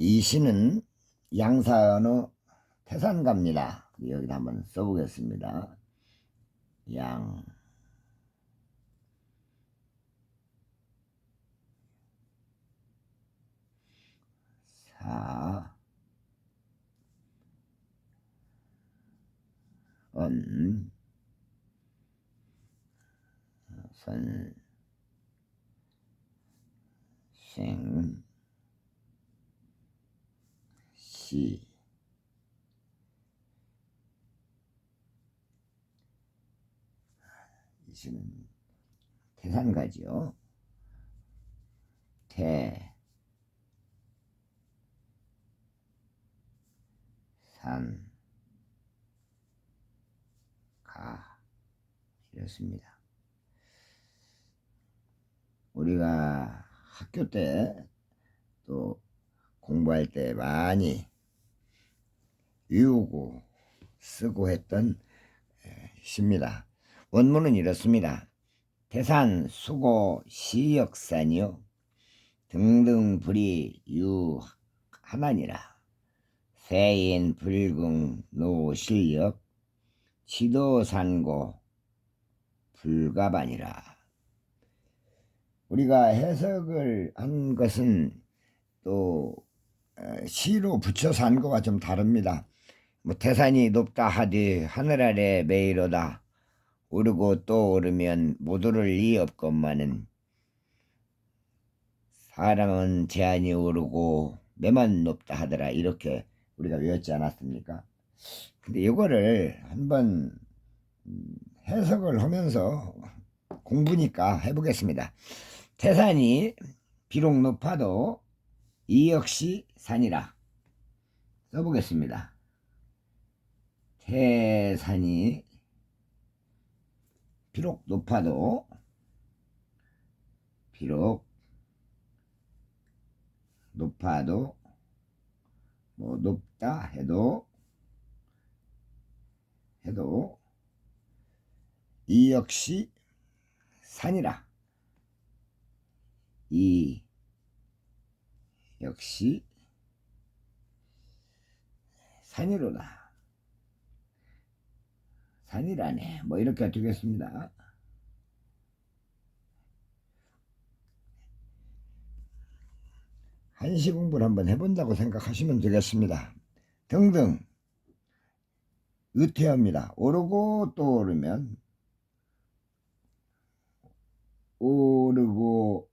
이 시는 양사언어 태산가입니다. 여기다 한번 써보겠습니다. 양, 사, 언, 선, 생, 시, 이 시는 태산가지요. 태, 산, 가, 이렇습니다. 우리가 학교 때 또 공부할 때 많이 외우고 쓰고 했던 에, 시입니다. 원문은 이렇습니다. 태산 수고 시역산이요 등등 불이 유 하나니라 세인 불궁 노실역 지도산고 불가반이라 우리가 해석을 한 것은 또 어, 시로 붙여서 한 거가 좀 다릅니다. 뭐 태산이 높다 하되 하늘 아래 매이로다 오르고 또 오르면 못 오를 리 없건만은 사람은 제한이 오르고 매만 높다 하더라 이렇게 우리가 외웠지 않았습니까? 근데 이거를 한번 음, 해석을 하면서 공부니까 해보겠습니다. 태산이 비록 높아도 이 역시 산이라 써보겠습니다. 태산이 비록 높아도 비록 높아도 뭐 높다 해도 해도 이 역시 산이라 이 역시 산이로다. 산이라네. 뭐 이렇게 되겠습니다. 한시 공부를 한번 해본다고 생각하시면 되겠습니다. 등등 의태합니다. 오르고 또 오르면 오르고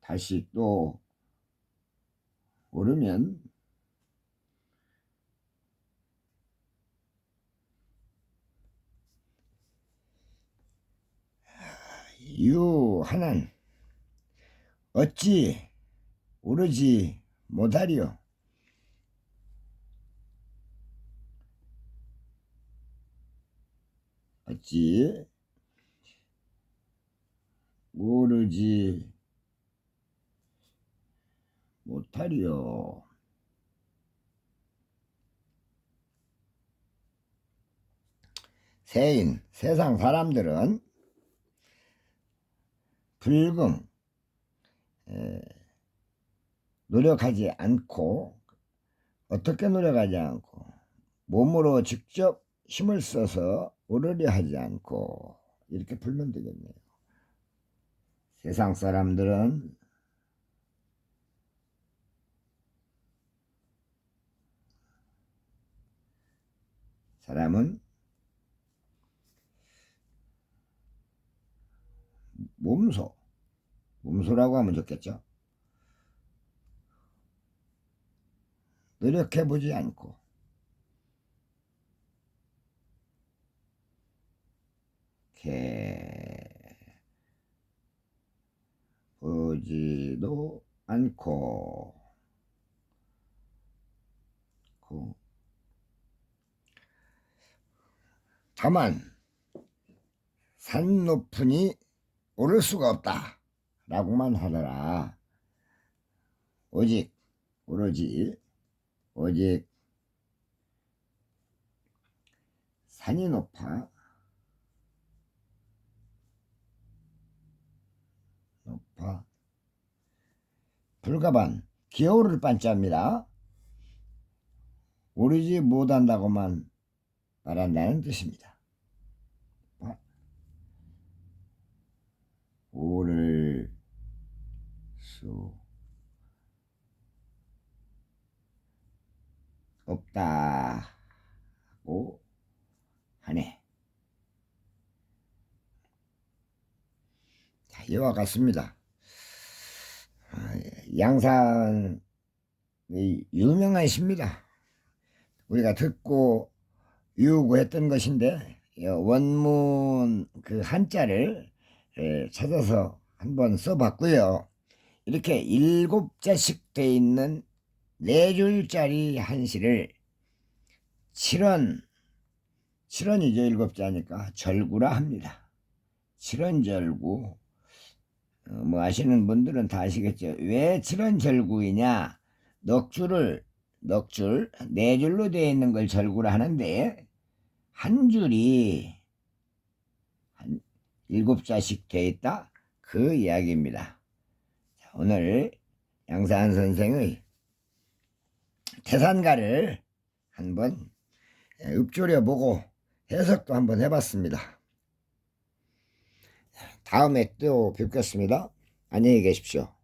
다시 또 오르면 유 하는 어찌 오르지 못하리요 어찌 오르지 못하리요. 세인, 세상 사람들은 불금, 에, 노력하지 않고, 어떻게 노력하지 않고, 몸으로 직접 힘을 써서 오르려 하지 않고, 이렇게 풀면 되겠네요. 세상 사람들은 사람은 몸소, 몸소라고 하면 좋겠죠. 노력해보지 않고. 개 보지도 않고. 고. 다만 산 높으니 오를 수가 없다 라고만 하더라 오직 오로지 오직 산이 높아 높아 불가반 기어오를 반자입니다. 오르지 못한다고만 말한다는 뜻입니다. 오를 수 없다고 하네. 자, 이와 같습니다. 아, 양산 이 유명한 시입니다. 우리가 듣고 유구했던 것인데 이 원문 그 한자를 에, 찾아서 한번 써봤고요. 이렇게 일곱 자씩 돼 있는 네 줄짜리 한시를 7원, 7원이죠. 일곱 자니까 절구라 합니다. 7원 절구. 어, 뭐 아시는 분들은 다 아시겠죠. 왜 7원 절구이냐? 넉줄을 넉줄 네 줄로 되어 있는 걸 절구라 하는데 한 줄이 한 일곱 자씩 되어 있다 그 이야기입니다. 자, 오늘 양산 선생의 태산가를 한번 읊조려 보고 해석도 한번 해봤습니다. 다음에 또 뵙겠습니다. 안녕히 계십시오.